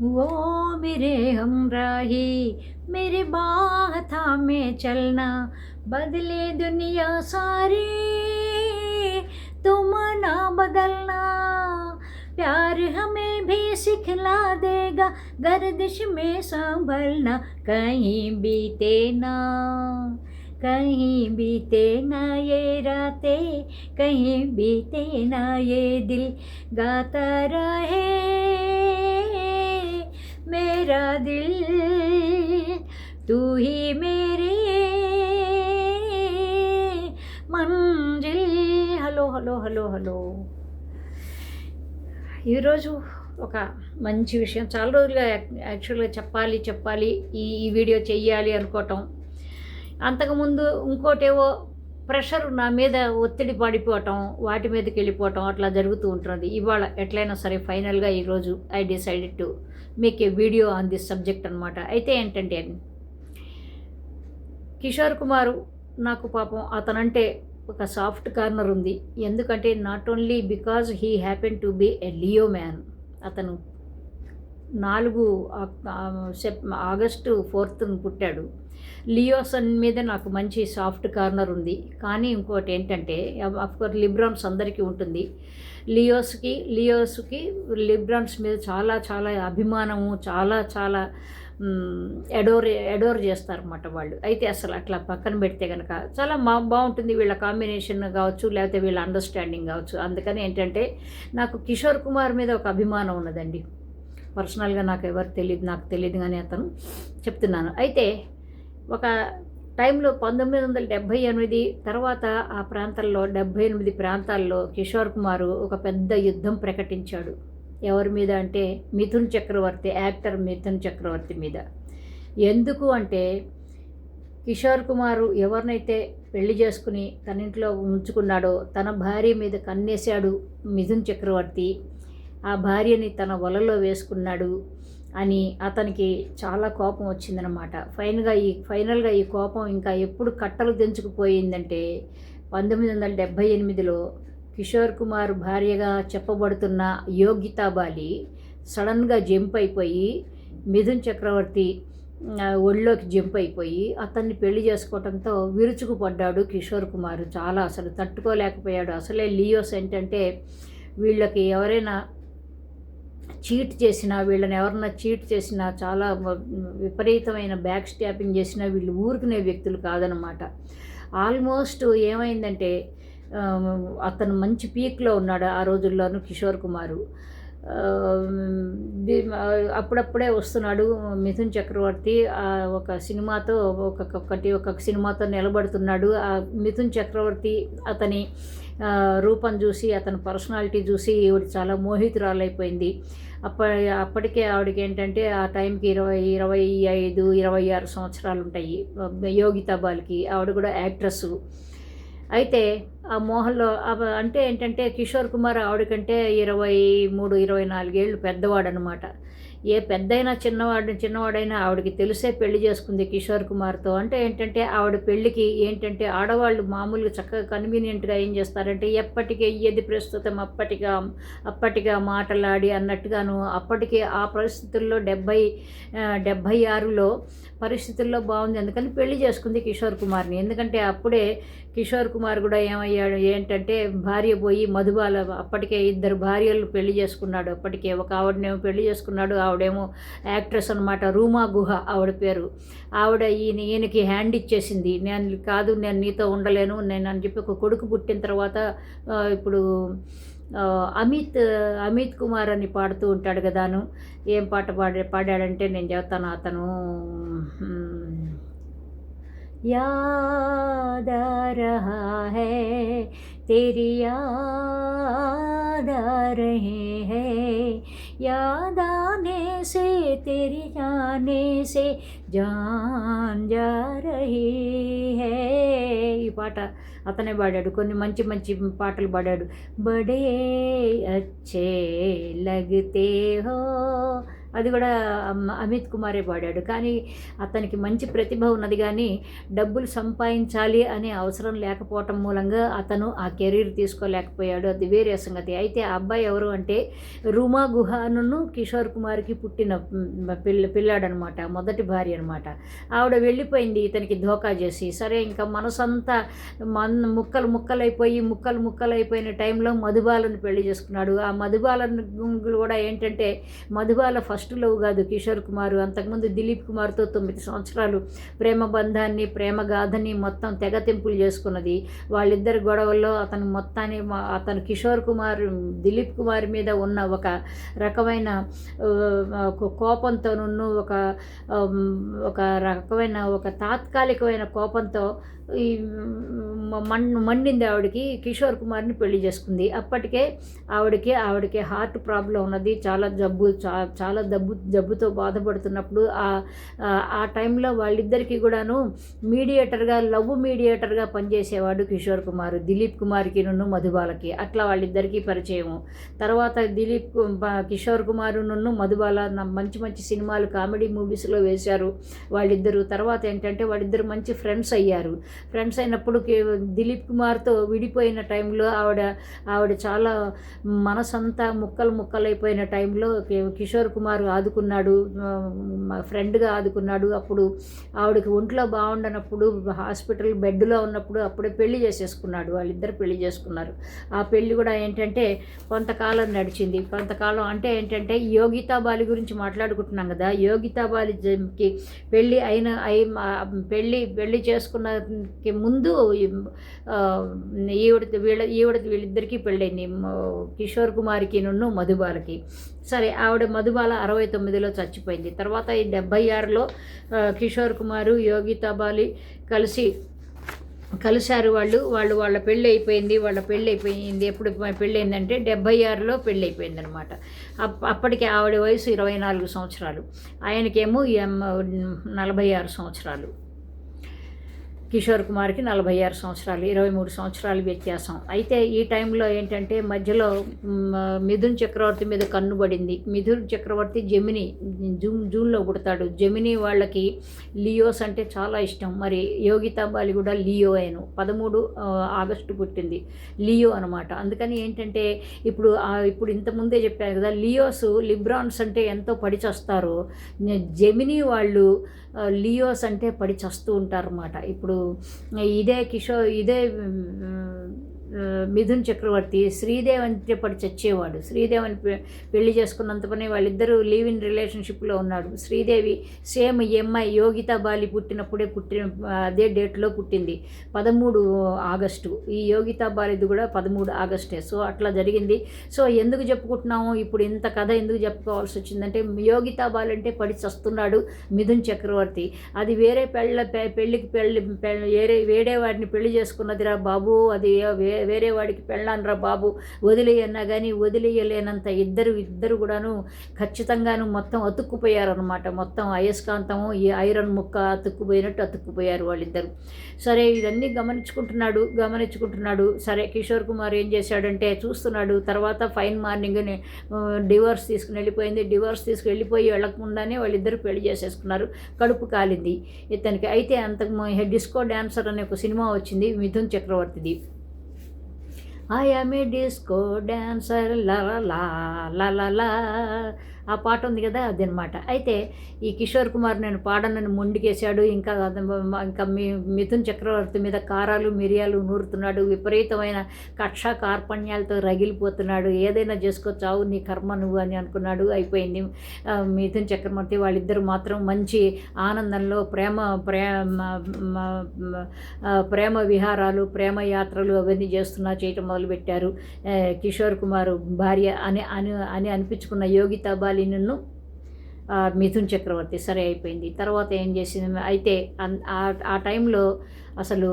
वो मेरे हमराही, मेरे बाह थामे चलना, बदले दुनिया सारी, तुम ना बदलना। प्यार हमें भी सिखला देगा, गर्दिश में संभलना, कहीं बीते ना, कहीं बीते ना ये रातें, कहीं बीते ना ये दिल, गाता रहे। मेरा दिल तू ही मेरे Manzil hello hello hello hello ఈరోజు ఒక మంచి విషయం చాలా రోజులుగా యాక్- యాక్చువల్గా చెప్పాలి చెప్పాలి ఈ ఈ వీడియో చెయ్యాలి అనుకోవటం అంతకుముందు ఇంకోటేవో ప్రెషర్ నా మీద ఒత్తిడి పడిపోవటం వాటి మీదకి వెళ్ళిపోవటం అట్లా జరుగుతూ ఉంటుంది ఇవాళ ఎట్లయినా సరే ఫైనల్గా ఈరోజు I decided to make a video on this subject అనమాట అయితే ఏంటంటే కిషోర్ కుమారు నాకు పాపం అతనంటే ఒక సాఫ్ట్ కార్నర్ ఉంది. ఎందుకంటే not only because he happen to be a Leo man అతను నాలుగు సెప్ ఆగస్టు ఫోర్త్ పుట్టాడు. లియోసన్ మీద నాకు మంచి సాఫ్ట్ కార్నర్ ఉంది. కానీ ఇంకోటి ఏంటంటే అఫ్కోర్స్ లిబ్రాన్స్ అందరికీ ఉంటుంది. లియోస్కి లియోస్కి లిబ్రాన్స్ మీద చాలా చాలా అభిమానము చాలా చాలా ఎడోర్ ఎడోర్ చేస్తారన్నమాట వాళ్ళు. అయితే అసలు అట్లా పక్కన పెడితే కనుక చాలా మా బాగుంటుంది వీళ్ళ కాంబినేషన్ కావచ్చు లేకపోతే వీళ్ళ అండర్స్టాండింగ్ కావచ్చు. అందుకని ఏంటంటే నాకు కిషోర్ కుమార్ మీద ఒక అభిమానం ఉన్నదండి. పర్సనల్గా నాకు ఎవరు తెలియదు నాకు తెలియదు కానీ అతను చెప్తున్నాను. అయితే ఒక టైంలో పంతొమ్మిది వందల డెబ్భై ఎనిమిది తర్వాత ఆ ప్రాంతాల్లో డెబ్భై ఎనిమిది ప్రాంతాల్లో కిషోర్ కుమారు ఒక పెద్ద యుద్ధం ప్రకటించాడు. ఎవరి మీద అంటే మిథున్ చక్రవర్తి యాక్టర్ మిథున్ చక్రవర్తి మీద. ఎందుకు అంటే కిషోర్ కుమారు ఎవరినైతే పెళ్ళి చేసుకుని తన ఇంట్లో ఉంచుకున్నాడో తన భార్య మీద కన్నేశాడు మిథున్ చక్రవర్తి. ఆ భార్యని తన వలలో వేసుకున్నాడు. అని అతనికి చాలా కోపం వచ్చిందనమాట ఫైనల్గా ఈ ఫైనల్గా ఈ కోపం ఇంకా ఎప్పుడు కట్టలు తెంచుకుపోయిందంటే పంతొమ్మిది వందల డెబ్భై ఎనిమిదిలో కిషోర్ కుమార్ భార్యగా చెప్పబడుతున్న యోగితా బాలి సడన్గా జంప్ అయిపోయి మిథున్ చక్రవర్తి ఒళ్ళోకి జంప్ అయిపోయి అతన్ని పెళ్ళి చేసుకోవడంతో విరుచుకుపడ్డాడు కిషోర్ కుమార్. చాలా అసలు తట్టుకోలేకపోయాడు. అసలే లియోస్ ఏంటంటే వీళ్ళకి ఎవరైనా చీట్ చేసినా వీళ్ళని ఎవరన్నా చీట్ చేసినా చాలా విపరీతమైన బ్యాక్ స్టాపింగ్ చేసినా వీళ్ళు ఊరుకునే వ్యక్తులు కాదనమాట. ఆల్మోస్ట్ ఏమైందంటే అతను మంచి పీక్లో ఉన్నాడు ఆ రోజుల్లోనూ కిషోర్ కుమారు. అప్పుడప్పుడే వస్తున్నాడు మిథున్ చక్రవర్తి. ఒక సినిమాతో ఒక్కొక్కటి ఒక్కొక్క ఒక సినిమాతో నిలబడుతున్నాడు. ఆ మిథున్ చక్రవర్తి అతని రూపం చూసి అతని పర్సనాలిటీ చూసి ఈవిడ చాలా మోహితురాలైపోయింది. అప్ప అప్పటికే ఆవిడకి ఏంటంటే ఆ టైంకి ఇరవై ఇరవై ఐదు ఇరవై ఆరు సంవత్సరాలు ఉంటాయి యోగితాబాల్కి ఆవిడ కూడా యాక్ట్రెస్ అయితే ఆ మోహన్లో అంటే ఏంటంటే కిషోర్ కుమార్ ఆవిడకంటే ఇరవై మూడు ఇరవై నాలుగేళ్ళు పెద్దవాడు అనమాట ఏ పెద్దయినా చిన్నవాడు చిన్నవాడైనా ఆవిడకి తెలిసే పెళ్ళి చేసుకుంది కిషోర్ కుమార్తో. అంటే ఏంటంటే ఆవిడ పెళ్ళికి ఏంటంటే ఆడవాళ్ళు మామూలుగా చక్కగా కన్వీనియంట్గా ఏం చేస్తారంటే ఎప్పటికే ఏది ప్రస్తుతం అప్పటిగా అప్పటిగా మాటలాడి అన్నట్టుగాను అప్పటికే ఆ పరిస్థితుల్లో డెబ్భై డెబ్బై డెబ్భై ఆరులో పరిస్థితుల్లో బాగుంది. అందుకని పెళ్ళి చేసుకుంది కిషోర్ కుమార్ని. ఎందుకంటే అప్పుడే కిషోర్ కుమార్ కూడా ఏమయ్యాడు? ఏంటంటే భార్య పోయి మధుబాల అప్పటికే ఇద్దరు భార్యలు పెళ్ళి చేసుకున్నాడు. అప్పటికే ఒక ఆవిడనేమో పెళ్ళి చేసుకున్నాడు. ఆవిడేమో యాక్ట్రెస్ అనమాట రూమా గుహ ఆవిడ పేరు. ఆవిడ ఈయన ఈయనకి హ్యాండ్ ఇచ్చేసింది. నేను కాదు నేను నీతో ఉండలేను. నేను అని చెప్పి ఒక కొడుకు పుట్టిన తర్వాత ఇప్పుడు అమిత్ అమిత్ కుమార్ అని పాడుతూ ఉంటాడు కదాను ఏం పాట పాడా పాడాడంటే నేను చెప్తాను అతను మ్, याद आ रहा है तेरी याद आ रहे हैं याद आने से तेरी जाने से जान जा रही है ఈ పాట అతనే పాడాడు. కొన్ని మంచి మంచి పాటలు పాడాడు. బడే అచ్చే లగతే హో అది కూడా అమిత్ కుమారే పాడాడు. కానీ అతనికి మంచి ప్రతిభ ఉన్నది కానీ డబ్బులు సంపాదించాలి అనే అవసరం లేకపోవటం మూలంగా అతను ఆ కెరీర్ తీసుకోలేకపోయాడు. అది వేరే సంగతి. అయితే ఆ అబ్బాయి ఎవరు అంటే రుమా గుహాను కిషోర్ కుమార్కి పుట్టిన పిల్ల పిల్లాడనమాట. మొదటి భార్య అనమాట. ఆవిడ వెళ్ళిపోయింది ఇతనికి ధోకా చేసి. సరే ఇంకా మనసంతా మన్ ముక్కలు ముక్కలైపోయి ముక్కలు ముక్కలైపోయిన టైంలో మధుబాలను పెళ్ళి చేసుకున్నాడు. ఆ మధుబాలను కూడా ఏంటంటే మధుబాల ఫస్ట్ లవ్ కాదు. కిషోర్ కుమార్ అంతకుముందు దిలీప్ కుమార్తో తొమ్మిది సంవత్సరాలు ప్రేమ బంధాన్ని ప్రేమ గాథని మొత్తం తెగతింపులు చేసుకున్నది. వాళ్ళిద్దరి గొడవల్లో అతను మొత్తాన్ని అతను కిషోర్ కుమార్ దిలీప్ కుమార్ మీద ఉన్న ఒక రకమైన ఆ, ఒక కోపంతోనూ ఒక ఒక రకమైన ఒక తాత్కాలికమైన కోపంతో ఈ మన్ మండింది ఆవిడకి కిషోర్ కుమార్ని పెళ్ళి చేసుకుంది. అప్పటికే ఆవిడకి ఆవిడకి హార్ట్ ప్రాబ్లం ఉన్నది. చాలా జబ్బు చా చాలా జబ్బు జబ్బుతో బాధపడుతున్నప్పుడు ఆ ఆ- టైంలో వాళ్ళిద్దరికీ కూడాను మీడియేటర్గా లవ్ మీడియేటర్గా పనిచేసేవాడు కిషోర్ కుమార్ దిలీప్ కుమార్కి నున్ను మధుబాలకి. అట్లా వాళ్ళిద్దరికీ పరిచయం. తర్వాత దిలీప్ కు- కిషోర్ కుమార్ నున్ను మధుబాల మంచి మంచి సినిమాలు కామెడీ మూవీస్లో వేశారు వాళ్ళిద్దరు. తర్వాత ఏంటంటే వాళ్ళిద్దరు మంచి ఫ్రెండ్స్ అయ్యారు. ఫ్రెండ్స్ అయినప్పుడు దిలీప్ కుమార్తో విడిపోయిన టైంలో ఆవిడ ఆవిడ చాలా మనసంతా ముక్కలు ముక్కలైపోయిన టైంలో కిషోర్ కుమార్ ఆదుకున్నాడు మా ఫ్రెండ్గా ఆదుకున్నాడు. అప్పుడు ఆవిడకి ఒంట్లో బాగుండనప్పుడు హాస్పిటల్ బెడ్లో ఉన్నప్పుడు అప్పుడే పెళ్ళి చేసేసుకున్నాడు. వాళ్ళిద్దరు పెళ్ళి చేసుకున్నారు. ఆ పెళ్ళి కూడా ఏంటంటే కొంతకాలం నడిచింది. కొంతకాలం అంటే ఏంటంటే యోగితా బాలి గురించి మాట్లాడుకుంటున్నాం కదా. యోగితాబాలికి పెళ్ళి అయిన అయి పెళ్ళి పెళ్ళి చేసుకున్న చేసుకున్నకి ముందు ఈవిడ వీళ్ళ ఈవిడ వీళ్ళిద్దరికీ పెళ్ళైంది. కిషోర్ కుమార్కి నన్ను మధుబాలకి. సరే ఆవిడ మధుబాల అరవై తొమ్మిదిలో చచ్చిపోయింది. తర్వాత ఈ డెబ్భై ఆరులో కిషోర్ కుమారు యోగితా బాలి కలిసి కలిశారు వాళ్ళు. వాళ్ళు వాళ్ళ పెళ్ళి అయిపోయింది వాళ్ళ పెళ్ళి అయిపోయింది ఎప్పుడు పెళ్ళి అయిందంటే డెబ్బై ఆరులో పెళ్ళి అయిపోయింది అనమాట అప్పటికి ఆవిడ వయసు ఇరవై నాలుగు సంవత్సరాలు. ఆయనకేమో ఎం నలభై ఆరు సంవత్సరాలు. కిషోర్ కుమార్కి నలభై ఆరు సంవత్సరాలు ఇరవై మూడు సంవత్సరాలు వ్యత్యాసం. అయితే ఈ టైంలో ఏంటంటే మధ్యలో మిథున్ చక్రవర్తి మీద కన్ను పడింది. మిథున్ చక్రవర్తి జమిని జూన్ జూన్లో పుడతాడు. జమిని వాళ్ళకి లియోస్ అంటే చాలా ఇష్టం. మరి యోగితా బాలి కూడా లియో అయిన పదమూడు ఆగస్టు పుట్టింది. లియో అనమాట. అందుకని ఏంటంటే ఇప్పుడు ఇప్పుడు ఇంతకుముందే చెప్పాను కదా లియోస్ లిబ్రాన్స్ అంటే ఎంతో పడిచొస్తారో జమిని వాళ్ళు లియోస్ అంటే పడిచొస్తూ ఉంటారన్నమాట. ఇప్పుడు ఇదే కిషోర్ ఇదే మ్, ఆ, మిథున్ చక్రవర్తి శ్రీదేవ్ పడి చచ్చేవాడు. శ్రీదేవిని పెళ్ళి చేసుకున్నంత పని వాళ్ళిద్దరూ లీవ్ ఇన్ రిలేషన్షిప్లో ఉన్నాడు శ్రీదేవి సేమ్ ఈ అమ్మాయి యోగితా బాలి పుట్టినప్పుడే పుట్టిన అదే డేట్లో పుట్టింది పదమూడు ఆగస్టు. ఈ యోగితా బాలిది కూడా పదమూడు ఆగస్టే. సో అట్లా జరిగింది. సో ఎందుకు చెప్పుకుంటున్నాము? ఇప్పుడు ఇంత కథ ఎందుకు చెప్పుకోవాల్సి వచ్చిందంటే యోగితా బాలి అంటే పడి చస్తున్నాడు మిథున్ చక్రవర్తి. అది వేరే పెళ్ళ పె- పెళ్ళికి పెళ్ళి వేరే వేరే వాడిని పెళ్ళి చేసుకున్నదిరా బాబు అది వే- వేరే వాడికి పెళ్ళాన్రా బాబు. వదిలేయన్నా కానీ వదిలేయలేనంత ఇద్దరు ఇద్దరు కూడాను ఖచ్చితంగాను మొత్తం అతుక్కుపోయారనమాట మొత్తం అయస్కాంతము ఈ ఐరన్ ముక్క అతుక్కుపోయినట్టు అతుక్కుపోయారు వాళ్ళిద్దరు. సరే ఇవన్నీ గమనించుకుంటున్నాడు గమనించుకుంటున్నాడు. సరే కిషోర్ కుమార్ ఏం చేశాడంటే చూస్తున్నాడు. తర్వాత ఫైన్ మార్నింగ్ డివోర్స్ తీసుకుని వెళ్ళిపోయింది. డివోర్స్ తీసుకుని వెళ్ళిపోయి వెళ్ళకుండానే వాళ్ళిద్దరు పెళ్ళి చేసేసుకున్నారు. కడుపు కాలింది. ఇతనికి అయితే అంతకు డిస్కో డ్యాన్సర్ అనే ఒక సినిమా వచ్చింది Mithun చక్రవర్తిది. I am a disco dancer, la la la, la la la. ఆ పాట ఉంది కదా అదనమాట. అయితే ఈ కిషోర్ కుమార్ నేను పాడనని మొండికేశాడు. ఇంకా ఇంకా మీ మిథున్ చక్రవర్తి మీద కారాలు మిరియాలు నూరుతున్నాడు. విపరీతమైన కక్ష కార్పణ్యాలతో రగిలిపోతున్నాడు. ఏదైనా చేసుకో చావు నీ కర్మ నువ్వు అని అనుకున్నాడు. అయిపోయింది. మిథున్ చక్రవర్తి వాళ్ళిద్దరు మాత్రం మంచి ఆనందంలో ప్రేమ ప్రేమ మ- మ- ప్రేమ విహారాలు ప్రేమ యాత్రలు అవన్నీ చేస్తున్నా చేయటం మొదలుపెట్టారు. కిషోర్ కుమార్ భార్య అని అని అని అనిపించుకున్న యోగితా బాలిను మిథున్ చక్రవర్తి సరే అయిపోయింది. తర్వాత ఏం చేసింది? అయితే ఆ టైంలో అసలు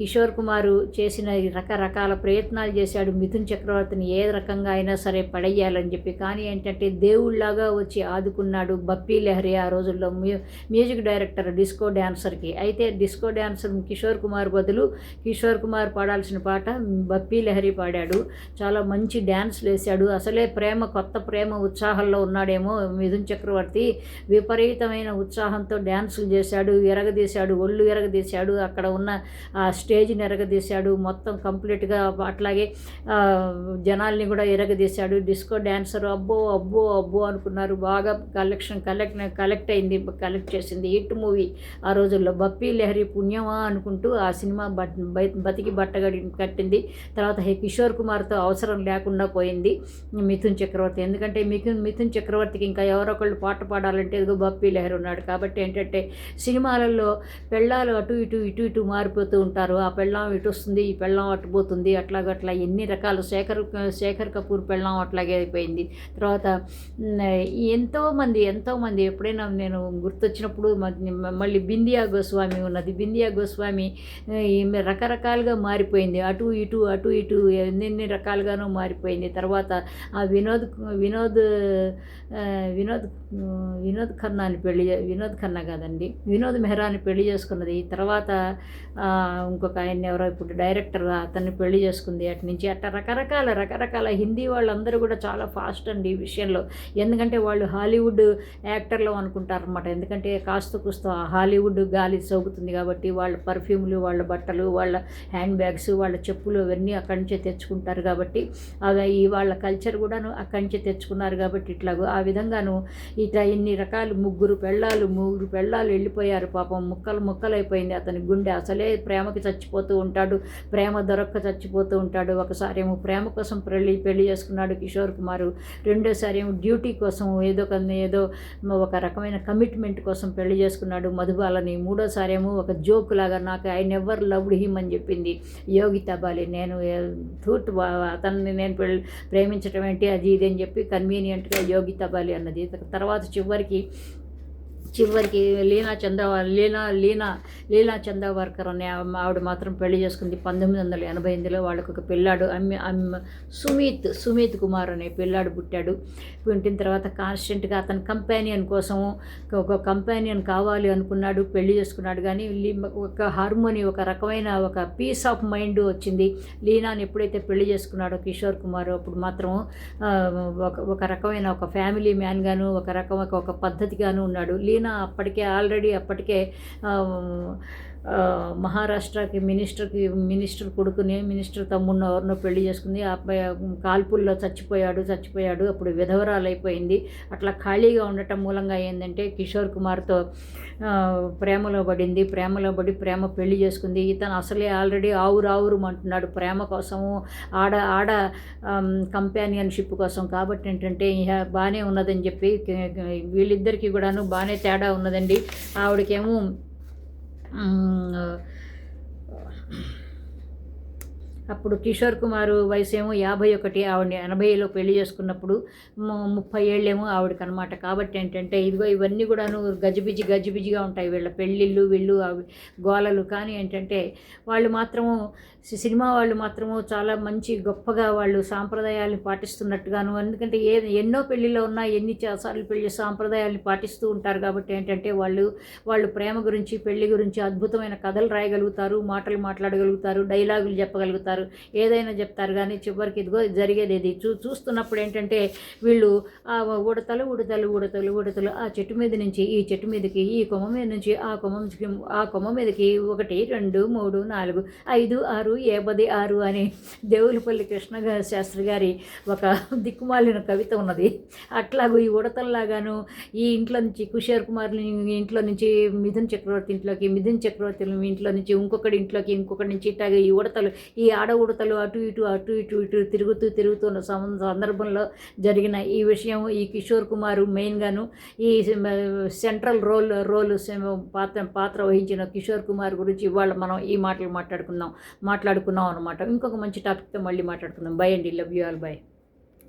కిషోర్ కుమారు చేసిన రకరకాల ప్రయత్నాలు చేశాడు. మిథున్ చక్రవర్తిని ఏ రకంగా అయినా సరే పడేయాలని చెప్పి. కానీ ఏంటంటే దేవుళ్ళాగా వచ్చి ఆదుకున్నాడు బప్పీ లహరి ఆ రోజుల్లో. మ్యూ మ్యూజిక్ డైరెక్టర్ డిస్కో డ్యాన్సర్కి అయితే డిస్కో డ్యాన్సర్ కిషోర్ కుమార్ బదులు కిషోర్ కుమార్ పాడాల్సిన పాట బప్పీ లహరి పాడాడు. చాలా మంచి డ్యాన్స్ వేశాడు. అసలే ప్రేమ కొత్త ప్రేమ ఉత్సాహంలో ఉన్నాడేమో మిథున్ చక్రవర్తి. విపరీతమైన ఉత్సాహంతో డ్యాన్సులు చేశాడు ఎరగదీశాడు ఒళ్ళు ఎరగదీశాడు అక్కడ ఉన్న ఆ స్టేజ్ని ఎరగదీశాడు మొత్తం కంప్లీట్గా అట్లాగే జనాల్ని కూడా ఎరగదీశాడు. డిస్కో డ్యాన్సర్ అబ్బో అబ్బో అబ్బో అనుకున్నారు. బాగా కలెక్షన్ కలెక్ట్ కలెక్ట్ అయింది కలెక్ట్ చేసింది. హిట్ మూవీ ఆ రోజుల్లో. బప్పీ లెహరి పుణ్యమా అనుకుంటూ ఆ సినిమా బట్ బతికి బట్టగడి కట్టింది. తర్వాత హే కిషోర్ కుమార్తో అవసరం లేకుండా పోయింది మిథున్ చక్రవర్తి. ఎందుకంటే మిథున్ మిథున్ చక్రవర్తికి ఇంకా ఎవరో ఒకళ్ళు పాట పాడాలంటే ఇదిగో బప్పీ లహరి ఉన్నాడు. కాబట్టి ఏంటంటే సినిమాలలో పెళ్ళాలు అటు ఇటు ఇటు ఇటు మారిపోతూ ఉంటారు. ఆ పెళ్ళాం ఇటు వస్తుంది ఈ పెళ్ళాం అటు పోతుంది అట్లాగట్లా ఎన్ని రకాలు శేఖర్ శేఖర్ కపూర్ పెళ్ళాం అట్లాగే అయిపోయింది. తర్వాత ఎంతోమంది ఎంతోమంది ఎప్పుడైనా నేను గుర్తొచ్చినప్పుడు మ- మళ్ళీ బిందియా గోస్వామి ఉన్నది. బిందియా గోస్వామి రకరకాలుగా మారిపోయింది. అటు ఇటు అటు ఇటు ఎన్ని రకాలుగానూ మారిపోయింది. తర్వాత ఆ వినోద్ వినోద్ వినోద్ వినోద్ ఖన్నాని పెళ్ళి వినోద్ ఖన్నా కాదండి వినోద్ మెహ్రాని పెళ్ళి చేసుకున్నది. తర్వాత ఆ, ఇంకొక ఆయన ఎవరో ఇప్పుడు డైరెక్టర్ అతన్ని పెళ్ళి చేసుకుంది. అటు నుంచి అట్లా రకరకాల రకరకాల హిందీ వాళ్ళందరూ కూడా చాలా ఫాస్ట్ అండి ఈ విషయంలో. ఎందుకంటే వాళ్ళు హాలీవుడ్ యాక్టర్లు అనుకుంటారనమాట ఎందుకంటే కాస్త కూస్త ఆ హాలీవుడ్ గాలి సోకుతుంది కాబట్టి వాళ్ళ పర్ఫ్యూమ్లు వాళ్ళ బట్టలు వాళ్ళ హ్యాండ్ బ్యాగ్స్ వాళ్ళ చెప్పులు అవన్నీ అక్కడి నుంచే తెచ్చుకుంటారు కాబట్టి అవి ఈ వాళ్ళ కల్చర్ కూడాను అక్కడి నుంచే తెచ్చుకున్నారు కాబట్టి ఇట్లాగో ఆ విధంగాను ఇట్లా ఇన్ని రకాలు ముగ్గురు పెళ్ళాలు ముగ్గురు పెళ్ళాలు వెళ్ళిపోయారు. పాపం ముక్కలు ముక్కలు అయిపోయింది అతని గుండె. అసలే ప్రేమకి చచ్చిపోతూ ఉంటాడు. ప్రేమ దొరక్క చచ్చిపోతూ ఉంటాడు. ఒకసారి ఏమో ప్రేమ కోసం పెళ్ళి పెళ్ళి చేసుకున్నాడు కిషోర్ కుమారు. రెండోసారి ఏమో డ్యూటీ కోసం ఏదో ఒక ఏదో ఒక రకమైన కమిట్మెంట్ కోసం పెళ్ళి చేసుకున్నాడు మధుబాలని. మూడోసారి ఏమో ఒక జోక్ లాగా నాకు ఐ నెవర్ లవ్డ్ హిమ్ అని చెప్పింది. యోగితా బాలి నేను థూట్ అతన్ని నేను పెళ్ళి ప్రేమించడం ఏంటి? అది ఇది అని చెప్పి కన్వీనియంట్గా యోగితా బాలి అన్నది. తర్వాత చివరికి చివరికి లీనా చంద్ర లీనా లీనా లీలా చందావర్కర్ అనే ఆవిడ మాత్రం పెళ్ళి చేసుకుంది పంతొమ్మిది వందల ఎనభై ఎనిమిదిలో. వాళ్ళకు ఒక పిల్లాడు అమ్మి అమ్మ సుమీత్ సుమీత్ కుమార్ అనే పిల్లాడు పుట్టాడు. పుట్టిన తర్వాత కాన్స్టెంట్గా అతని కంపానియన్ కోసం ఒక కంపానియన్ కావాలి అనుకున్నాడు పెళ్ళి చేసుకున్నాడు. కానీ లీ- ఒక హార్మోని ఒక రకమైన ఒక పీస్ ఆఫ్ మైండ్ వచ్చింది. లీనాని ఎప్పుడైతే పెళ్ళి చేసుకున్నాడో కిషోర్ కుమార్ అప్పుడు మాత్రం ఒక ఒక రకమైన ఒక ఫ్యామిలీ మ్యాన్గాను ఒక రకం ఒక పద్ధతిగాను ఉన్నాడు. లీనా అప్పటికే ఆల్రెడీ అప్పటికే మహారాష్ట్రకి మినిస్టర్కి మినిస్టర్ కొడుకుని మినిస్టర్ తమ్ముడిని ఎవరినో పెళ్ళి చేసుకుంది. ఆ అబ్బాయి కాల్పుల్లో చచ్చిపోయాడు చచ్చిపోయాడు. అప్పుడు విధవరాలు అయిపోయింది అట్లా ఖాళీగా ఉండటం మూలంగా ఏంటంటే కిషోర్ కుమార్తో ప్రేమలో పడింది. ప్రేమలో పడి ప్రేమ పెళ్ళి చేసుకుంది. ఇతను అసలే ఆల్రెడీ ఆవురు ఆవురు అంటున్నాడు. ప్రేమ కోసము ఆడ ఆడ కంపానియన్షిప్ కోసం. కాబట్టి ఏంటంటే బాగానే ఉన్నదని చెప్పి వీళ్ళిద్దరికీ కూడాను బాగానే తేడా ఉన్నదండి. ఆవిడకేమో మ్, అప్పుడు కిషోర్ కుమార్ వయసు ఏమో యాభై ఒకటి ఆవిడని ఎనభైలో పెళ్ళి చేసుకున్నప్పుడు ముప్పై ఏళ్ళేమో ఆవిడకి అనమాట కాబట్టి ఏంటంటే ఇదిగో ఇవన్నీ కూడాను గజిబిజి గజిబిజిగా ఉంటాయి. వీళ్ళ పెళ్ళిళ్ళు వీళ్ళు అవి గోలలు. కానీ ఏంటంటే వాళ్ళు మాత్రము సినిమా వాళ్ళు మాత్రము చాలా మంచి గొప్పగా వాళ్ళు సాంప్రదాయాలను పాటిస్తున్నట్టుగాను ఎందుకంటే ఏ ఎన్నో పెళ్ళిళ్ళు ఉన్నా ఎన్ని చాసార్లు పెళ్ళి సాంప్రదాయాలను పాటిస్తూ ఉంటారు. కాబట్టి ఏంటంటే వాళ్ళు వాళ్ళు ప్రేమ గురించి పెళ్ళి గురించి అద్భుతమైన కథలు రాయగలుగుతారు మాటలు మాట్లాడగలుగుతారు డైలాగులు చెప్పగలుగుతారు. ఏదైనా చెప్తారు కానీ చివరికి ఇదిగో జరిగేది ఇది. చూ చూస్తున్నప్పుడు ఏంటంటే వీళ్ళు ఆ ఉడతలు ఉడతలు ఉడతలు ఉడతలు ఆ చెట్టు మీద నుంచి ఈ చెట్టు మీదకి ఈ కొమ్మ మీద నుంచి ఆ కొమ్మ ఆ కొమ్మ మీదకి ఒకటి రెండు మూడు నాలుగు ఐదు ఆరు ఏపది ఆరు అని దేవులపల్లి కృష్ణ శాస్త్రి గారి ఒక దిక్కుమాలిన కవిత ఉన్నది. అట్లాగూ ఈ ఉడతల్లాగాను ఈ ఇంట్లో నుంచి కుషేర్ కుమార్ ఇంట్లో నుంచి మిథున్ చక్రవర్తి ఇంట్లోకి మిథున్ చక్రవర్తి ఇంట్లో నుంచి ఇంకొకటి ఇంట్లోకి ఇంకొకటి నుంచి ఇట్లాగే ఈ ఉడతలు ఈ ఆడ ఉడతలు అటు ఇటు అటు ఇటు ఇటు తిరుగుతూ తిరుగుతున్న సందర్భంలో జరిగిన ఈ విషయం ఈ కిషోర్ కుమార్ మెయిన్గాను ఈ సెంట్రల్ రోల్ రోల్ పాత్ర పాత్ర వహించిన కిషోర్ కుమార్ గురించి ఇవాళ మనం ఈ మాటలు మాట్లాడుకుందాం మాట్లాడుకున్నాం అనమాట ఇంకొక మంచి టాపిక్తో మళ్ళీ మాట్లాడుకుందాం. బై అండి. Love you all by